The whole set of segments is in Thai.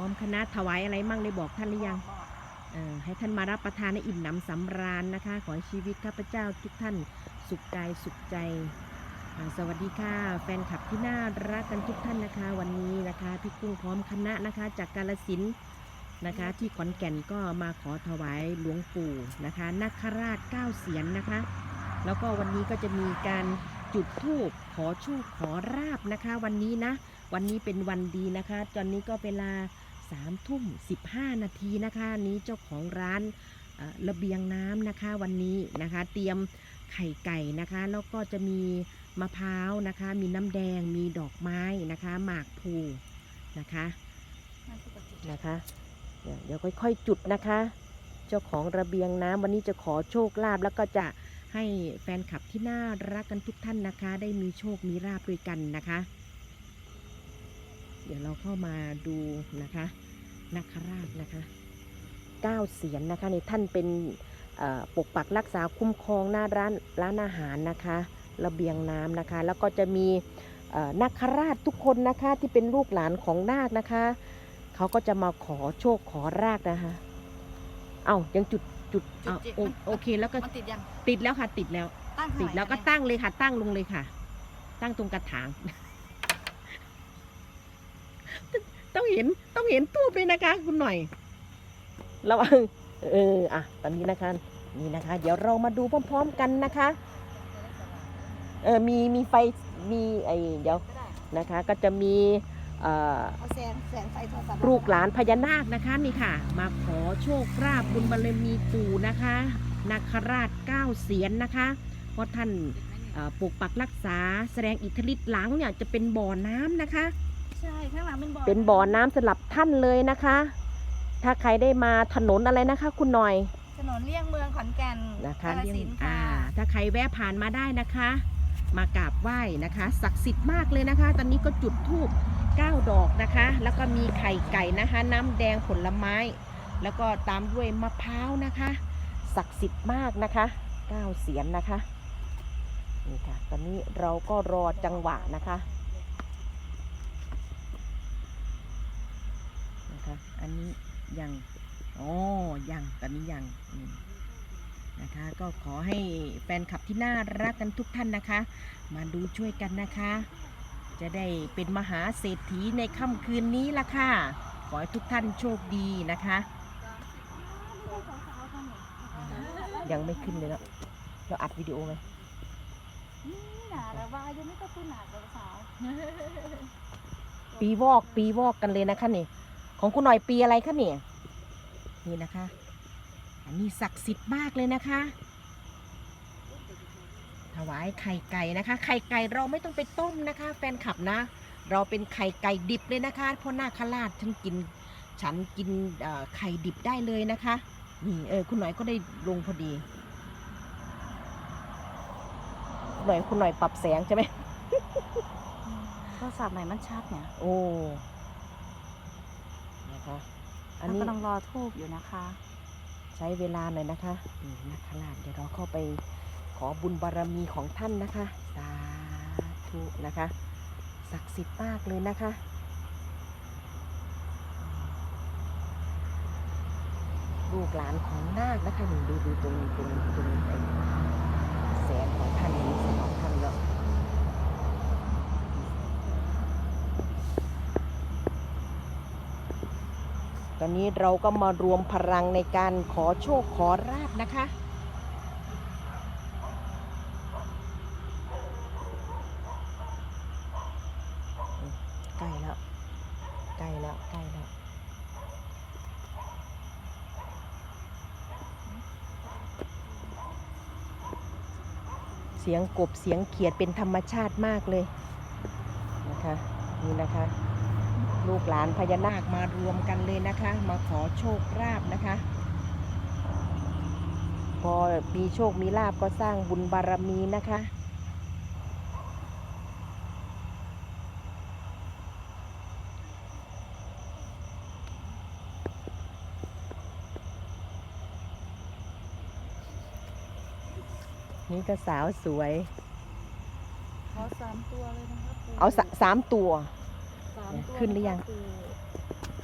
ร้อมคณะถวายอะไรมั่งได้บอกท่านหรือยังให้ท่านมารับประทานในอิ่มหนำสำราญนะคะ ขอให้ชีวิตข้าพเจ้าทุกท่านสุขกายสุขใจ สวัสดีค่ะ แฟนคลับที่น่ารักกันทุกท่านนะคะ วันนี้นะคะพี่กุ้งพร้อมคณะนะคะ จากกาลสินนะคะ ที่ขอนแก่นก็มาขอถวายหลวงปู่นะคะนาคราชเก้าเสียนนะคะ แล้วก็วันนี้ก็จะมีการจุดธูปขอโชคขอราบนะคะ วันนี้นะ วันนี้เป็นวันดีนะคะตอนนี้ก็เวลา 3ามทุ่มสินาทีนะคะ นี้เจ้าของร้านระเบียงน้ำนะคะวันนี้นะคะ เตรียมไข่ไก่นะคะ แล้วก็จะมีมะพร้าวนะคะ มีน้ำแดงมีดอกไม้นะคะ หมากพูนะคะนะคะเดี๋ยวค่อยๆจุดนะคะ เจ้าของระเบียงน้ำวันนี้จะขอโชคลาภแล้วก็จะให้แฟนคลับที่น่ารักกันทุกท่านนะคะ ได้มีโชคมีลาภด้วยกันนะคะ เดี๋ยวเราเข้ามาดูนะคะ นาคราชนะคะเก้าเสียนนะคะในท่านเป็นเอ่อปกปักรักษาคุ้มครองหน้าร้านร้านอาหารนะคะระเบียงน้ำนะคะ แล้วก็จะมีเอ่อนาคราชทุกคนนะคะที่เป็นลูกหลานของนาคนะคะเขาก็จะมาขอโชคขอรากนะคะ เอายังจุดจุดเอาจุดโอจิตโอเคแล้วก็มันติดยังติดแล้วค่ะติดแล้วตั้งติดแล้วก็ตั้งเลยค่ะ ตั้งลงเลยค่ะ ตั้งตรงกระถาง ต้องเห็นต้องเห็นตู้เลยนะคะ คุณหน่อยระวังเอออะตอนนี้นะคะนี่นะคะ เดี๋ยวเรามาดูพร้อม ๆ กันนะคะเออมีมีไฟมีไอเดี๋ยวก็ได้นะคะ ก็จะมีเอ่อเอาแสงแสงไฟโทรศัพท์ลูกหลานพญานาคนะคะนี่ค่ะ มาขอโชคลาภบุญบารมีปู่นะคะนาคราชเก้าเสียนนะคะ เพราะท่านเอ่อปกปักรักษาแสดงอิทธิฤทธิ์หลังเนี่ยจะเป็นบ่อน้ำนะคะ ใช่ข้างหลังเป็นบ่อเป็นบ่อน้ำสำหรับท่านเลยนะคะ ถ้าใครได้มาถนนอะไรนะคะ คุณหน่อย ถนนเลี่ยงเมืองขอนแก่นนะคะกาฬสินธุ์อ่า ค่ะถ้าใครแวะผ่านมาได้นะคะ มากราบไหว้นะคะ ศักดิ์สิทธิ์มากเลยนะคะ ตอนนี้ก็จุดธูป9ดอกนะคะ แล้วก็มีไข่ไก่นะคะ น้ำแดงผลไม้ แล้วก็ตามด้วยมะพร้าวนะคะ ศักดิ์สิทธิ์มากนะคะ9เสียนนะคะ นี่ค่ะ ตอนนี้เราก็รอจังหวะนะคะ นะคะ อันนี้ยังอ๋อยังตอนนี้ยังอืมนะคะ ก็ขอให้แฟนคลับที่น่ารักกันทุกท่านนะคะ มาดูช่วยกันนะคะ จะได้เป็นมหาเศรษฐีในค่ำคืนนี้ละค่ะ ขอให้ทุกท่านโชคดีนะคะ ยังไม่ขึ้นเลยเนาะเราอัดวิดีโอไหมนี่หนาแล้วว่ายังไม่ก็คือหนาแล้วสาวปีวอกปีวอกกันเลยนะคะนี่ ของคุณหน่อยปีอะไรคะเนี่ยนี่นะคะ อันนี้ศักดิ์สิทธิ์มากเลยนะคะ ถวายไข่ไก่นะคะ ไข่ไก่เราไม่ต้องไปต้มนะคะ แฟนคลับนะ เราเป็นไข่ไก่ดิบเลยนะคะเพราะนาคราชฉันกิน ฉันกินเอ่อไข่ดิบได้เลยนะคะนี่เออคุณหน่อยก็ได้ลงพอดีคุณหน่อยคุณหน่อยปรับแสงใช่ไหมโทรศัพท์ไหนมันชัดเนี่ย โอ้ นะคะอันนี้กำลังรอทูบอยู่นะคะ ใช้เวลาหน่อยนะคะนี่นักขลาดเดี๋ยวเราเข้าไปขอบุญบารมีของท่านนะคะ สาธุนะคะศักดิ์สิทธิ์มากเลยนะคะลูกหลานของนาคนะคะนี่ดูดูตรงตรงตรงไอ้แสงของท่านนี่แสงของท่านแล้ว ตอนนี้เราก็มารวมพลังในการขอโชคขอราบนะคะ ใกล้แล้ว ใกล้แล้ว ใกล้แล้วเสียงกบเสียงเขียดเป็นธรรมชาติมากเลยนะคะนี่นะคะ ลูกหลานพญานาคมารวมกันเลยนะคะ มาขอโชคลาภนะคะ พอมีโชคมีลาบก็สร้างบุญบารมีนะคะ นี่ก็สาวสวย ขอสามตัวเลยนะครับ เอาสะสามตัวสามตัว ขึ้นหรือยังก็คือ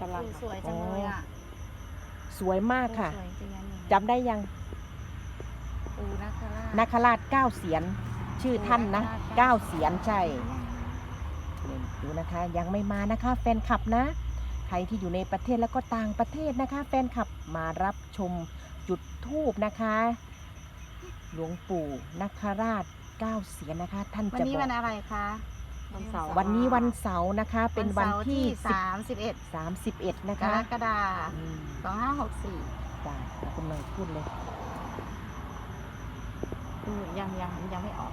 กำลังสวยจังเลยอะสวยมากค่ะสวยจริงอันนี้จำได้ยังปูนาคราชนาคราชเก้าเสียน ชื่อท่านนะเก้าเสียนใช่นี่ดูนะคะ ยังไม่มานะคะ แฟนคลับนะ ใครที่อยู่ในประเทศแล้วก็ต่างประเทศนะคะ แฟนคลับมารับชมจุดทูบนะคะ หลวงปู่นาคราชเก้าเสียนนะคะ ท่านวันจะนี้บอวันกอะไรคะ วันเสาร์วันนี้วันเสาร์นะคะ เป็นวันที่สามสิบเอ็ดสามสิบเอ็ดนะกคะรกฎาอืมสองห้าหกสี่จ้าคุณหน่อยพูดเลย ดูยังยังยังไม่ออก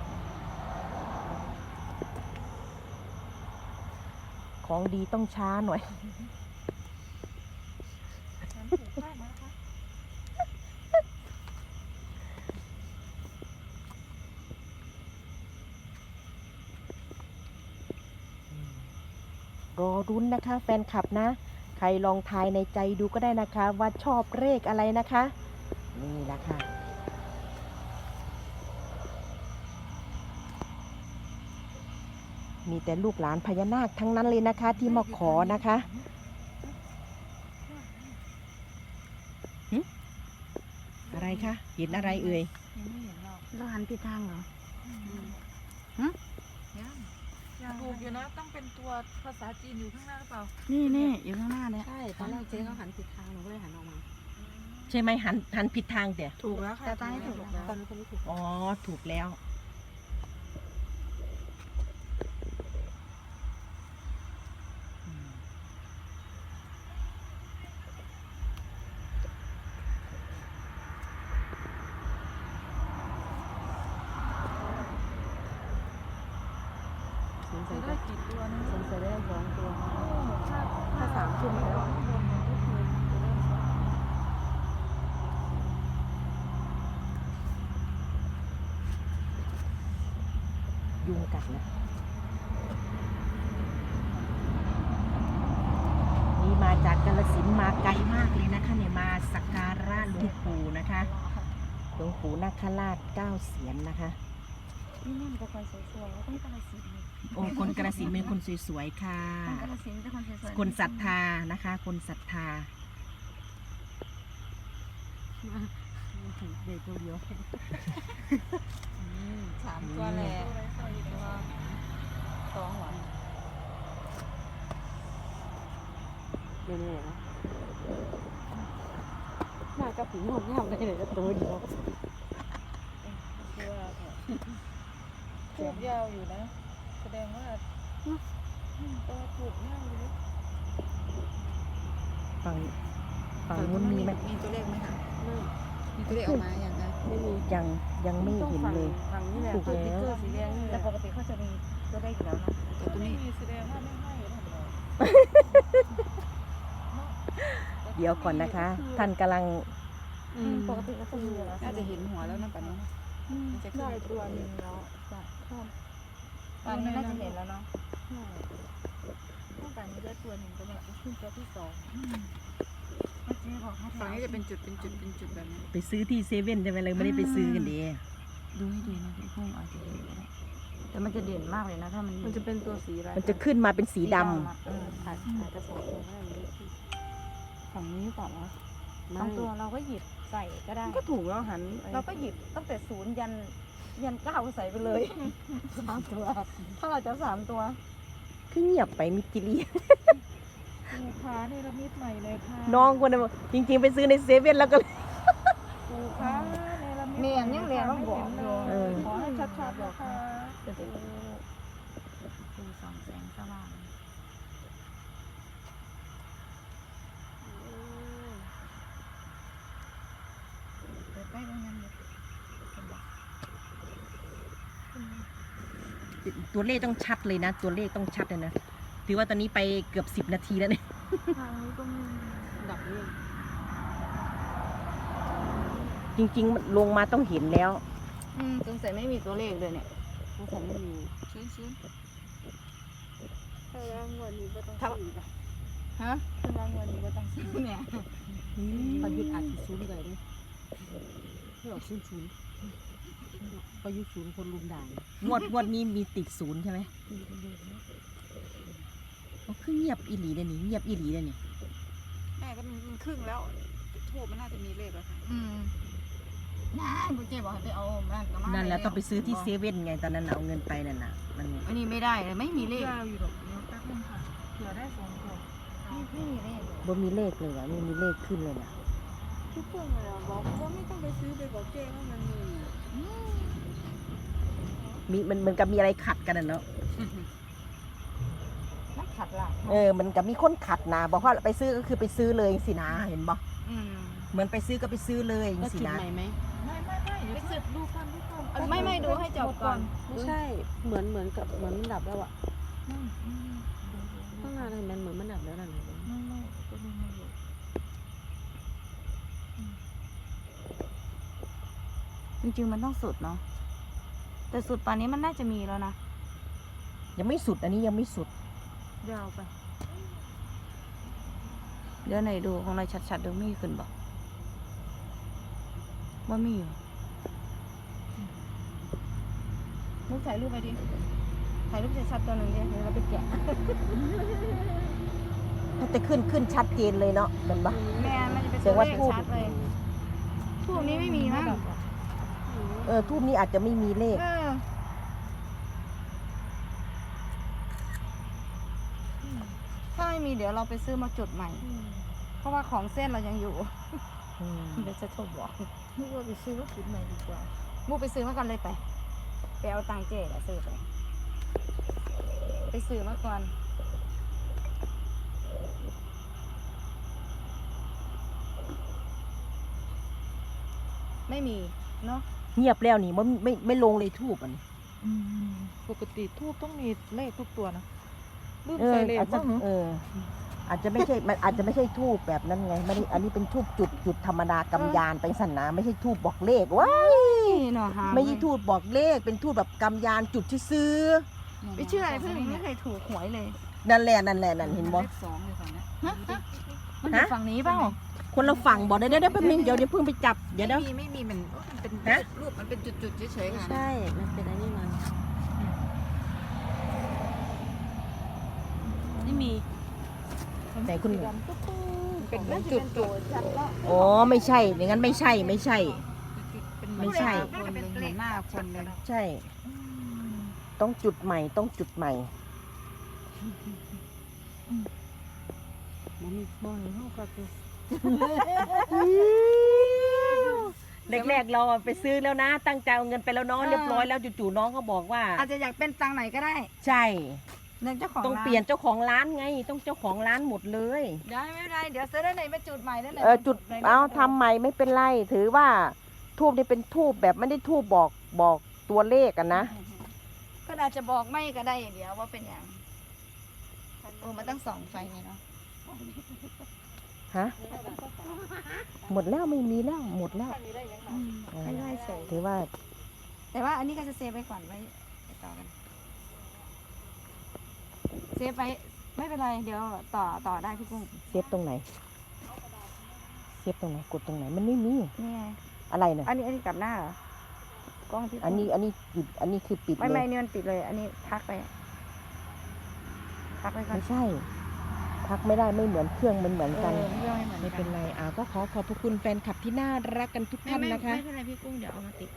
ของดีต้องช้าหน่อย รอรุ้นนะคะ แฟนคลับนะ ใครลองทายในใจดูก็ได้นะคะ ว่าชอบเลขอะไรนะคะ นี่แหละค่ะมีแต่ลูกหลานพญานาคทั้งนั้นเลยนะคะที่มาขอนะคะหึอะไรคะเห็นอะไรเอ่ยเราหันผิดทางเหรอ ถูกอยู่นะ ต้องเป็นตัวภาษาจีนอยู่ข้างหน้าหรือเปล่า นี่นี่อยู่ข้างหน้าเนี่ยใช่ตอนแรกเจ๊เขาหันผิดทางหนูก็เลยหันออกมา ใช่ไหมหันหันผิดทางเดี๋ยวถูกแล้วค่ะแต่ตอนนี้ถูกแล้วตอนนี้คนนี้ถูก อ๋อ ถูกแล้ว สงสั จะ ย ได้ กี่ตัวนะสงสัยได้สองตัวถ้าถ้าสามทุ่มแล้วยุงกัดนะนี่มาจากกาลสินมาไกลมากเลยนะคะเนี่ยมาสักการะหลวงปู่นะคะหลวงปู่นาคราชเก้าเสียนนะคะ นี่นี่มันเป็นคนสวยๆแล้วต้องกระสินธุ์โอ้คนกาลสินธุ์เป็นคนสวยๆค่ะต้องกระสินธุ์เป็นคนสวยๆคนศรัทธานะคะ คนศรัทธา เด็กตัวเดียวสามตัวแหละตัวสองหวังเดี๋ยวนี้นะหน้ากับผีงอกงามได้เลยตัวเดียว ถูก ยาวอยู่นะ แสดงว่าตัวถูกยาวอยู่ฝั่งฝั่งนู้นมีไหมมีตัวเลขไหมคะไม่มีตัวเลขออกมาอย่างไรไม่มียังยังไม่เห็นเลยฝั่งนี้แหละถูกตัวแล้วติ๊กเกอร์สีแดงนี่แหแต่ละปกติเขาจะมีตัวได้อยู่แล้วเนาะแต่ตัวนี้มีแสดงว่าไม่ให้ทำไมเดี๋ยวก่อนนะคะ ท่านกำลังอืมปกติก็จะมีอยู่แล้วน่าจะเห็นหัวแล้วนะป่ะเนาะมันจะขึ้นได้ตัวหนึ่งแล้ว จ้ะชอบตอนนี้น่าจะเห็นแล้วเนาะต้องการนี้ได้ตัวหนึ่งตัวเนี่ยขึ้นตัวที่สองเมื่อกี้บอกให้ฝั่งนี้จะเป็นจุดเป็นจุดเป็นจุดแบบนี้ไปซื้อที่เซเว่นใช่ไหมเลยไม่ได้ไปซื้อกันดีดูให้ดีนะพี่พุ่งอาจจะเห็นก็ได้แต่มันจะเด่นมากเลยนะถ้ามันมันจะเป็นตัวสีอะไรมันจะขึ้นมาเป็นสีดำอะเอออาจอาจจะสองตัวก็ได้อยู่ที่ฝั่งนี้ก่อนนะไม่บางตัวเราก็หยิบใส่ก็ได้ ก็ถูกแล้วหัน เราก็หยิบตั้งแต่ศูนย์ยัน ยันเก้าใส่ไปเลยสามตัว ถ้าเราจะสามตัวคือเงียบไปมิจิลีลูกค้าในระมิดใหม่เลยค่ะน้องคนนั้นบอกจริง ๆ ไปซื้อในเซเว่นแล้วก็เลยลูกค้าในระมิดเนียนยังเรียนต้องบอกอยู่เออ ขอให้ชัดๆนะคะจะดูดูสองแสงสว่างเปิดไปตรงนั้นเลยเห็นปะ ตัวเลขต้องชัดเลยนะ ตัวเลขต้องชัดเลยนะ ถือว่าตอนนี้ไปเกือบสิบนาทีแล้วเนี่ยทางนี้ก็มีดับนี่จริงๆมันลงมาต้องเห็นแล้ว อืมสงสัยไม่มีตัวเลขเลยเนี่ยสงสัยไม่มีชื้นชื้นถ้าว่างวันนี้ก็ต้องถ้าซื้อนะฮะถ้าว่างวันนี้ก็ต้องซื้อเนี่ยประยุทธ์อาจจะศูนย์เลยด้วยไม่ออกศูนย์ศู นย์ประยุทธ์ศูนย์คนลุมด่างงวดงวดนี้มีติดศูนย์ใช่ไหมโอ้คือเงียบอีหลีเลยนี่เงียบอีหลีเลยนี่แม่ก็มันมันครึ่งแล้วทูบมันน่าจะมีเลขแล้วค่ะอืมน่าบุเจบอกให้ไปเอามันก็มานั่นแหละวต้องไปซื้อที่เซเว่นไงตอนนั้นน่ะเอาเงินไปนั่นน่ะมันอันนี้ไม่ได้เลยไม่มีเลขยาวอยู่หรอกเดี๋ยวแป๊บนึงค่ะเผื่อได้สองตัวไม่ไม่มีเลขเลยบ่มีเลขเลยอะไม่มีเลขขึ้นเลยน่ะทุกคนเลยอะบอกว่าไม่ต้องไปซื้อไปบอกเจ๊ว่ามันมี มีมันมันกับมีอะไรขัดกันน่ะเนาะนักขัดหลักเออ มันกับมีคนขัดนะบอกว่าไปซื้อก็คือไปซื้อเลยสินะเห็นบ่อืมเหมือนไปซื้อก็ไปซื้อเลยแล้วสิจุดนะใหม่ไหมไม่ไม่ไม่เดี๋ยวไปสืบดูก่อนดูก่อนไม่ไม่ดูให้จบก่อนไม่ใช่ เหมือนเหมือนกับเหมือนมันดับแล้วอะข้างหน้าอะไรมันเหมือนมันดับแล้วนั่นไม่ไม่ก็ดูไม่อยู่ จ ริงๆมันต้องสุดเนาะแต่สุดป่านนี้มันน่าจะมีแล้วนะยังไม่สุดอันนี้ยังไม่สุดยาวไป เดี๋ยวไหนดูของเราชัดๆดูมีขึ้นบอกว่ามีอยู่มุกถ่ายรูปไปดิ ถ่ายรูปชัดๆตัวหนึ่งดิเดี๋ยวเราไปแกะถ้าจะขึ้นขึ้นชัดเจนเลยเนาะเห็นปะแม่มันจะเป็นแสตัดวงว่าเลขทูบชัดเลยทูบนี้ไม่มีมั้ง เออทูบนี้อาจจะไม่มีเลข เออถ้าไม่มีเดี๋ยวเราไปซื้อมาจุดใหม่ เพราะว่าของเส้นเรายังอยู่อืมเดี๋ยวจะโทรบอกนึกว่าไปซื้อว่าจุดใหม่ดีกว่ามูไปซื้อมาก่อนเลยไปไปเอาตังค์เจ๊อะซื้อไปไปซื้อมาก่อนไม่มีเนาะ เงียบแล้วนี่มันไม่ไม่ลงเลยทูบอันนี้ปกติทูบต้องมีเลขทุกตัวนะรูปเออใส่เลขอาจจะบ้างเหรอเออ อาจจะไม่ใช่มันอาจจะไม่ใช่ทูบแบบนั้นไงไม่ได้อันนี้เป็นทูบจุดจุดธรรมดากำยานไปสันนะไม่ใช่ทูบบอกเลขว้ายนี่เนาะหาไม่ใช่ทูบบอกเลข เป็นทูบแบบกำยานจุดที่ซื้อไม่เชื่ออะไรเพื่อนไม่เคยถูกหวยเลยนั่นแหละนั่นแหละนั่นเห็นบ่เลขสองเลยค่ะเนี่ยมันอยู่ฮะ ฝั่งนี้เปล่าคนเราฝั่งบอกได้ได้ได้แป๊บนึงเดี๋ยวเดี๋ยวเพิ่งไปจับเดี๋ยวเดี๋ยวไม่มีไม่มีมันมันเป็ นฮะรูปมันเป็นจุดๆเฉยๆค่ะ ใช่ มันเป็นอันนี้มันไม่มีไหนคุณเป็นจุดจุดอ๋อไม่ใช่อย่างนั้นไม่ใช่ไม่ใช่เป็นไม่ใช่คนเลยเห็นหน้าคนเลยใช่ ต้องจุดใหม่ต้องจุดใหม่มันมีบอลเข้ากับตัว แรกๆเราอะไปซื้อแล้วนะ ตั้งใจเอาเงินไปแล้วเน้องเรียบร้อยแล้วจู่ๆน้องเขาบอกว่า อาจจะอยากเป็นตังค์ไหนก็ได้ ใช่เนื่องเจ้าของต้องร้าเปลี่ยนเจ้าของร้านไง ต้องเจ้าของร้านหมดเลยได้ไม่เป็นไรเดี๋ยวซื้อได้ไหนไปจุดใหม่ได้ไหนเออจุดเอาทำใหม่ไม่เป็นไรถือว่าทูบนี่เป็นทูบแบบไม่ได้ทูบบอกบอกตัวเลขกันนะก็อาจจะบอกไม่ก็ได้อย่างเดียวว่าเป็นอย่างโอ้มันต้องส่องไฟไงเนาะ ฮะหมดแล้วไม่มีแล้วหมดแล้วเออไม่ได้เฉยถือว่า แต่ว่าอันนี้ก็จะเซฟไปก่อนไว้ไปต่อกันเซฟไปไม่เป็นไรเดี๋ยวต่อต่อได้พี่กุ้งเซฟตรงไหนเซฟตรงไหนกดตรงไหนมันไม่มีนี่ไงอะไรเนี่ยอันนี้อันนี้กลับหน้าเหรอกล้องพี่กุ้งอันนี้อันนี้ปิดอันนี้คือปิดไม่เลไม่ยนี่มันปิดเลย อันนี้พักไปพักไปก่อนไม่ใช่ พักไม่ได้ไม่เหมือนเครื่องมันเหมือนเอกันอเรื่องไม่เหมือนไม่กัเป็นไรอ่าก็ขอขอบพระคุณแฟนคลับที่น่ารักกันทุกท่านนะคะ ไม่เป็นไรพี่กุ้งเดี๋ยวเอามาติด